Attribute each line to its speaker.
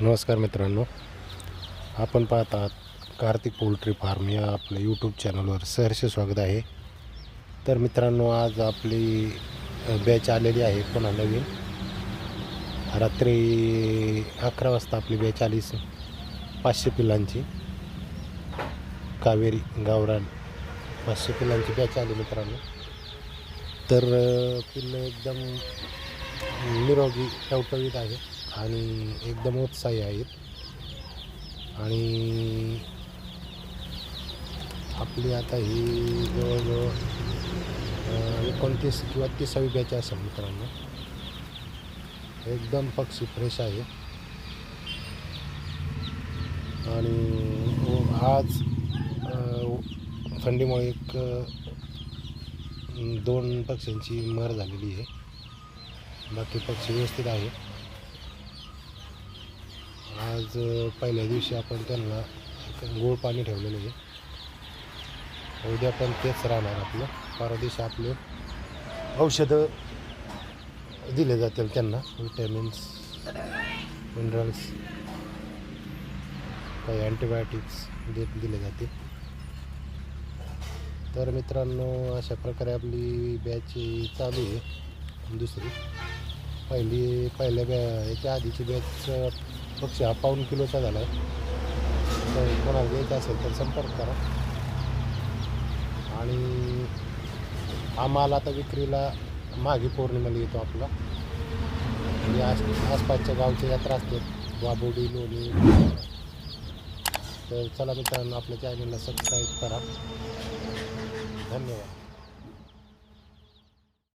Speaker 1: नमस्कार मित्रांनो. आपण पाहत आहात कार्तिक पोल्ट्री फार्म या आपल्या यूट्यूब चॅनलवर सहर्ष स्वागत आहे. तर मित्रांनो आज आपली बॅच आलेली आहे पुन्हा नवीन. रात्री अकरा वाजता आपली बॅच आली पाचशे पिलांची. कावेरी गावरान पाचशे पिलांची बॅच आली मित्रांनो. तर पिल्लं एकदम निरोगी टवटवीत आहे. आणि एकदम उत्साही आहेत. आणि आपली आता ही जवळजवळ एकोणतीस किंवा तिसावी बॅच असेल मित्रांनो. एकदम पक्षी फ्रेश आहे. आणि आज थंडीमुळे एक दोन पक्ष्यांची मर झालेली आहे. बाकी पक्षी व्यवस्थित आहे आज पहिल्या दिवशी आपण त्यांना एक गोड पाणी ठेवलेलं आहे. उद्या पण तेच राहणार आपलं. परवा दिवशी आपले औषधं दिले जातील त्यांना. विटॅमिन्स मिनरल्स काही अँटीबायोटिक्स दे दिले जातील. तर मित्रांनो अशा प्रकारे आपली बॅच चालू आहे. दुसरी पहिली पहिल्या बॅ याच्या आधीची बॅच पक्षी हा पाऊन किलोचा झाला आहे. तर कोणाला घ्यायचा असेल तर संपर्क करा. आणि हा माल आता विक्रीला माघी पौर्णिमेला येतो आपला. म्हणजे आस आसपासच्या गावच्या यात्रा असतात वाबोडी लोणी. तर चला मित्रांनो आपल्या चॅनलला सबस्क्राईब करा. धन्यवाद.